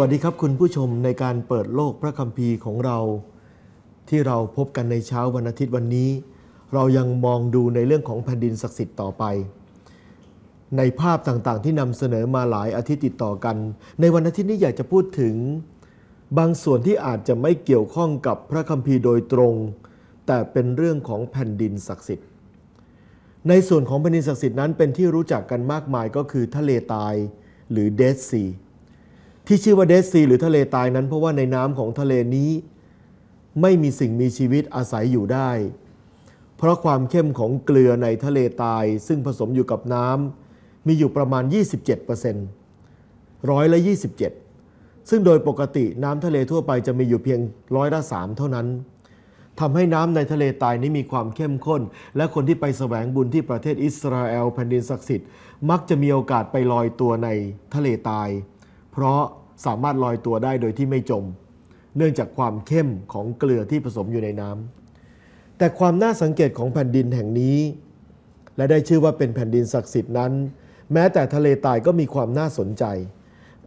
วัสดีครับคุณผู้ชมในการเปิดโลกพระคัมภีร์ของเรา ที่เราพบกันในเช้าวันอาทิตย์วันนี้ เรายังมองดูในเรื่องของแผ่นดินศักดิ์สิทธิ์ต่อไป ในภาพต่างๆ ที่นำเสนอมาหลายอาทิตย์ติดต่อกัน ในวันอาทิตย์นี้อยากจะพูดถึง บางส่วนที่อาจจะไม่เกี่ยวข้องกับพระคัมภีร์โดยตรง แต่เป็นเรื่องของแผ่นดินศักดิ์สิทธิ์ ในส่วนของแผ่นดินศักดิ์สิทธิ์นั้นเป็นที่รู้จักกันมากมายก็คือทะเลตายหรือเดดซี ที่ชื่อว่าเดซีหรือทะเลตายนั้น เพราะว่าในน้ำของทะเลนี้ ไม่มีสิ่งมีชีวิตอาศัยอยู่ได้ เพราะความเข้มของเกลือในทะเลตาย ซึ่งผสมอยู่กับน้ำมีอยู่ประมาณ 27%ร้อยละ27 ซึ่งโดยปกติน้ำทะเลทั่วไปจะมีอยู่เพียงร้อยละ3เท่านั้นทำให้น้ำในทะเลตายนี้มีความเข้มข้น และคนที่ไปแสวงบุญที่ประเทศอิสราเอลแผ่นดินศักดิ์สิทธิ์มักจะมีโอกาสไปลอยตัวในทะเลตาย เพราะ สามารถลอยตัวได้โดยที่ไม่จม เนื่องจากความเข้มของเกลือที่ผสมอยู่ในน้ำแต่ความน่าสังเกตของแผ่นดินแห่งนี้ และได้ชื่อว่าเป็นแผ่นดินศักดิ์สิทธิ์นั้น แม้แต่ทะเลตายก็มีความน่าสนใจ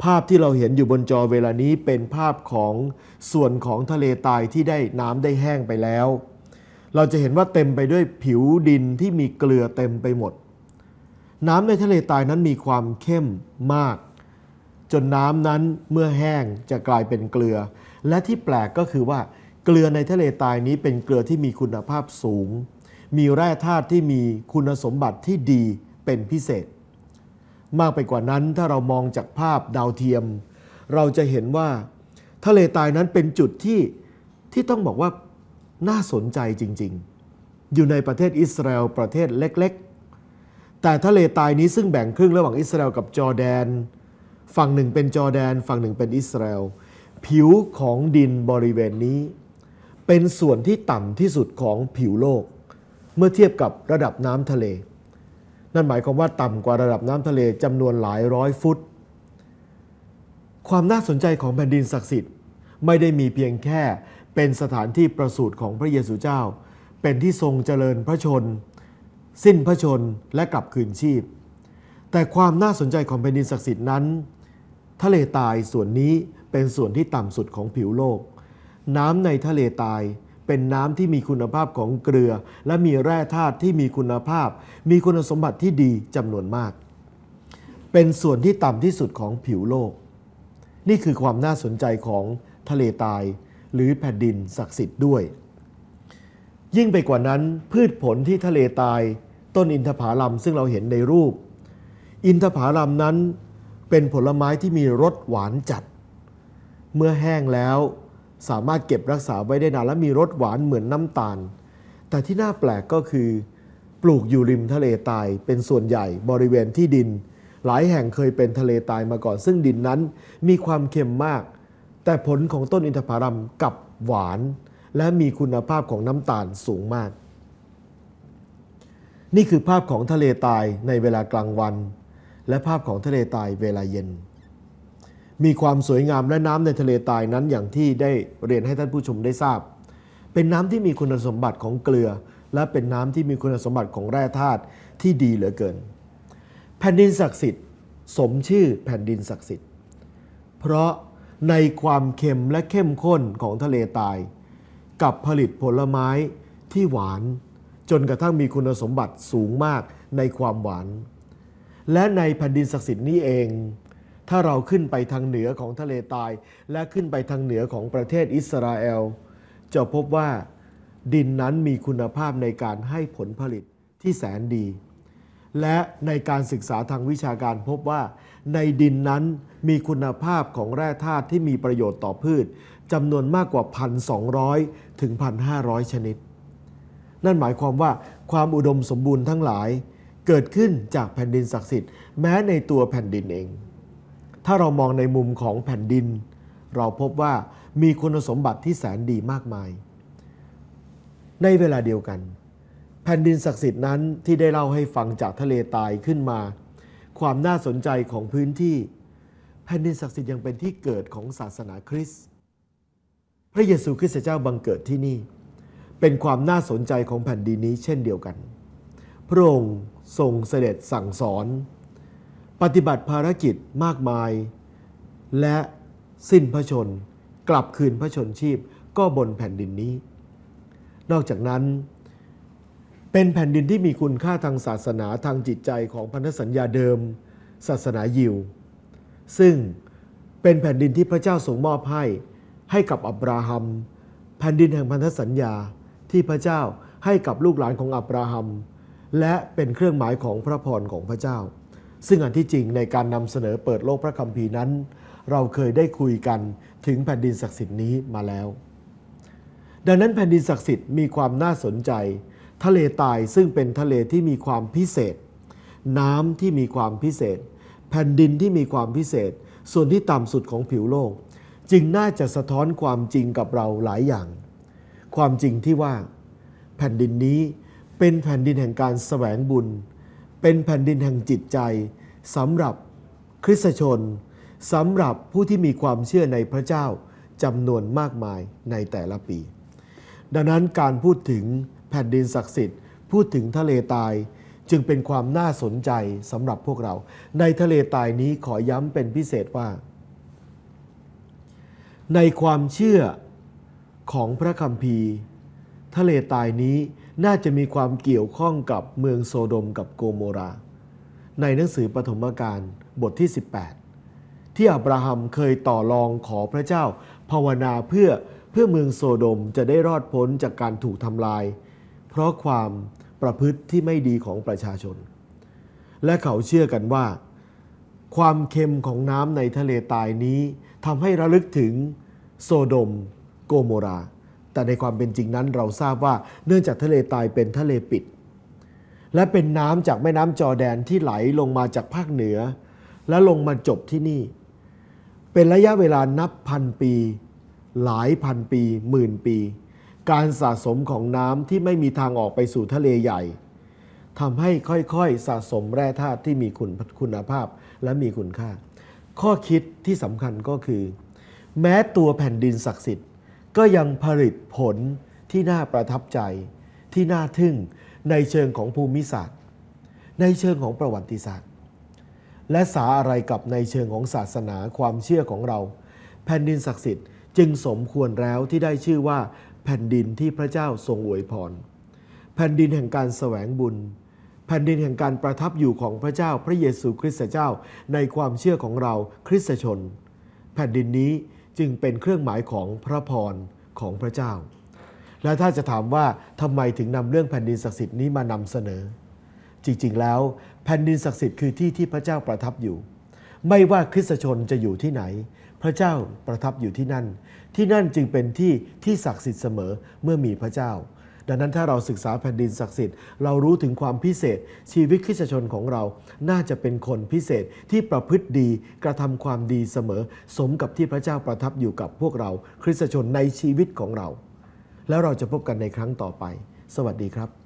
ภาพที่เราเห็นอยู่บนจอเวลานี้เป็นภาพของส่วนของทะเลตายที่ได้น้ำได้แห้งไปแล้ว เราจะเห็นว่าเต็มไปด้วยผิวดินที่มีเกลือเต็มไปหมดน้ำในทะเลตายนั้นมีความเข้มมาก จนน้ำนั้นเมื่อแห้งจะกลายเป็นเกลือ และที่แปลกก็คือว่าเกลือในทะเลตายนี้เป็นเกลือที่มีคุณภาพสูง มีแร่ธาตุที่มีคุณสมบัติที่ดีเป็นพิเศษ มากไปกว่านั้นถ้าเรามองจากภาพดาวเทียม เราจะเห็นว่าทะเลตายนั้นเป็นจุดที่ที่ต้องบอกว่าน่าสนใจจริง ๆ อยู่ในประเทศอิสราเอลประเทศเล็ก ๆ แต่ทะเลตายนี้ซึ่งแบ่งครึ่งระหว่างอิสราเอลกับจอร์แดน ฝั่งหนึ่งเป็นจอร์แดน ฝั่งหนึ่งเป็นอิสราเอลผิวของดินบริเวณนี้ เป็นส่วนที่ต่ำที่สุดของผิวโลก เมื่อเทียบกับระดับน้ำทะเล นั่นหมายความว่าต่ำกว่าระดับน้ำทะเลจำนวนหลายร้อยฟุต ความน่าสนใจของแผ่นดินศักดิ์สิทธิ์ ไม่ได้มีเพียงแค่เป็นสถานที่ประสูติของพระเยซูเจ้า เป็นที่ทรงเจริญพระชน สิ้นพระชนและกลับคืนชีพ แต่ความน่าสนใจของแผ่นดินศักดิ์สิทธิ์นั้น ทะเลตายส่วนนี้เป็นส่วนที่ต่ำสุดของผิวโลก น้ำในทะเลตายเป็นน้ำที่มีคุณภาพของเกลือ และมีแร่ธาตุที่มีคุณภาพ มีคุณสมบัติที่ดีจำนวนมาก เป็นส่วนที่ต่ำที่สุดของผิวโลก นี่คือความน่าสนใจของทะเลตาย หรือแผ่นดินศักดิ์สิทธิ์ด้วย ยิ่งไปกว่านั้นพืชผลที่ทะเลตาย ต้นอินทผลัมซึ่งเราเห็นในรูป อินทผลัมนั้น เป็นผลไม้ที่มีรสหวานจัด เมื่อแห้งแล้วสามารถเก็บรักษาไว้ได้นานและมีรสหวานเหมือนน้ำตาล แต่ที่น่าแปลกก็คือ ปลูกอยู่ริมทะเลตายเป็นส่วนใหญ่บริเวณที่ดิน หลายแห่งเคยเป็นทะเลตายมาก่อน ซึ่งดินนั้นมีความเค็มมาก แต่ผลของต้นอินทผลัมกับหวาน และมีคุณภาพของน้ำตาลสูงมาก นี่คือภาพของทะเลตายในเวลากลางวัน และภาพของทะเลตายเวลาเย็น มีความสวยงามและน้ำในทะเลตายนั้นอย่างที่ได้เรียนให้ท่านผู้ชมได้ทราบ เป็นน้ำที่มีคุณสมบัติของเกลือ และเป็นน้ำที่มีคุณสมบัติของแร่ธาตุที่ดีเหลือเกิน แผ่นดินศักดิ์สิทธิ์ สมชื่อแผ่นดินศักดิ์สิทธิ์ เพราะในความเค็มและเข้มข้นของทะเลตาย กับผลิตผลไม้ที่หวาน จนกระทั่งมีคุณสมบัติสูงมากในความหวาน และในแผ่นดินศักดิ์สิทธิ์นี้เอง ถ้าเราขึ้นไปทางเหนือของทะเลตาย และขึ้นไปทางเหนือของประเทศอิสราเอล จะพบว่าดินนั้นมีคุณภาพในการให้ผลผลิตที่แสนดี และในการศึกษาทางวิชาการพบว่า ในดินนั้นมีคุณภาพของแร่ธาตุที่มีประโยชน์ต่อพืชจำนวนมากกว่า 1,200 ถึง 1,500 ชนิด นั่นหมายความว่าความอุดมสมบูรณ์ทั้งหลาย เกิดขึ้นจากแผ่นดินศักดิ์สิทธิ์ แม้ในตัวแผ่นดินเอง ถ้าเรามองในมุมของแผ่นดิน เราพบว่ามีคุณสมบัติที่แสนดีมากมาย ในเวลาเดียวกัน แผ่นดินศักดิ์สิทธิ์นั้นที่ได้เล่าให้ฟังจากทะเลตายขึ้นมา ความน่าสนใจของพื้นที่ แผ่นดินศักดิ์สิทธิ์ยังเป็นที่เกิดของศาสนาคริสต์พระเยซูคริสต์เจ้าบังเกิดที่นี่ เป็นความน่าสนใจของแผ่นดินนี้เช่นเดียวกัน พระองค์ทรงเสด็จสั่งสอน ปฏิบัติภารกิจมากมาย และสิ้นพระชน กลับคืนพระชนชีพก็บนแผ่นดินนี้ นอกจากนั้น เป็นแผ่นดินที่มีคุณค่าทางศาสนาทางจิตใจของพันธสัญญาเดิม ศาสนายิว ซึ่งเป็นแผ่นดินที่พระเจ้าทรงมอบให้ให้กับอับราฮัม แผ่นดินแห่งพันธสัญญาที่พระเจ้าให้กับลูกหลานของอับราฮัม และเป็นเครื่องหมายของพระพรของพระเจ้า ซึ่งอันที่จริงในการนำเสนอเปิดโลกพระคัมภีร์นั้น เราเคยได้คุยกันถึงแผ่นดินศักดิ์สิทธิ์นี้มาแล้ว ดังนั้นแผ่นดินศักดิ์สิทธิ์มีความน่าสนใจ ทะเลตายซึ่งเป็นทะเลที่มีความพิเศษ น้ำที่มีความพิเศษ แผ่นดินที่มีความพิเศษ ส่วนที่ต่ำสุดของผิวโลก จึงน่าจะสะท้อนความจริงกับเราหลายอย่าง ความจริงที่ว่า แผ่นดินนี้ เป็นแผ่นดินแห่งการแสวงบุญ เป็นแผ่นดินแห่งจิตใจสำหรับคริสตชนสำหรับผู้ที่มีความเชื่อในพระเจ้าจำนวนมากมายในแต่ละปี ดังนั้นการพูดถึงแผ่นดินศักดิ์สิทธิ์ พูดถึงทะเลตายจึงเป็นความน่าสนใจสำหรับพวกเรา ในทะเลตายนี้ขอย้ำเป็นพิเศษว่า ในความเชื่อของพระคัมภีร์ ทะเลตายนี้น่าจะมีความเกี่ยวข้องกับเมืองโซโดมกับโกโมรา ในหนังสือปฐมกาลบทที่ 18 ที่อับราฮัมเคยต่อรองขอพระเจ้า ภาวนาเพื่อเพื่อเมืองโซโดมจะได้รอดพ้นจากการถูกทำลาย เพราะความประพฤติที่ไม่ดีของประชาชน และเขาเชื่อกันว่า ความเค็มของน้ำในทะเลตายนี้ทำให้ระลึกถึงโซโดมโกโมรา แต่ในความเป็นจริงนั้นเราทราบว่าเนื่องจากทะเลตายเป็นทะเลปิด และเป็นน้ำจากแม่น้ำจอแดนที่ไหลลงมาจากภาคเหนือ และลงมาจบที่นี่ เป็นระยะเวลานับพันปี หลายพันปีหมื่นปี การสะสมของน้ำที่ไม่มีทางออกไปสู่ทะเลใหญ่ทำให้ค่อยๆ สะสมแร่ธาตุที่มีคุณคุณภาพและมีคุณค่า ข้อคิดที่สำคัญก็คือ แม้ตัวแผ่นดินศักดิ์สิทธิ์ ก็ยังผลิตผลที่น่าประทับใจ ที่น่าทึ่งในเชิงของภูมิศาสตร์ ในเชิงของประวัติศาสตร์ และสาอะไรกับในเชิงของศาสนาความเชื่อของเรา แผ่นดินศักดิ์สิทธิ์จึงสมควรแล้วที่ได้ชื่อว่า แผ่นดินที่พระเจ้าทรงอวยพร แผ่นดินแห่งการแสวงบุญ แผ่นดินแห่งการประทับอยู่ของพระเจ้าพระเยซูคริสต์เจ้าในความเชื่อของเราคริสตชน แผ่นดินนี้ จึงเป็นเครื่องหมายของพระพรของพระเจ้า และถ้าจะถามว่าทำไมถึงนำเรื่องแผ่นดินศักดิ์สิทธิ์นี้มานำเสนอ จริงๆแล้วแผ่นดินศักดิ์สิทธิ์คือที่ที่พระเจ้าประทับอยู่ ไม่ว่าคริสตชนจะอยู่ที่ไหน พระเจ้าประทับอยู่ที่นั่น ที่นั่นจึงเป็นที่ที่ศักดิ์สิทธิ์เสมอเมื่อมีพระเจ้า ดังนั้นถ้าเราศึกษาแผ่นดินศักดิ์สิทธิ์เรารู้ถึงความพิเศษ ชีวิตคริสตชนของเรา น่าจะเป็นคนพิเศษที่ประพฤติดีกระทำความดีเสมอ สมกับที่พระเจ้าประทับอยู่กับพวกเรา คริสตชนในชีวิตของเรา แล้วเราจะพบกันในครั้งต่อไป สวัสดีครับ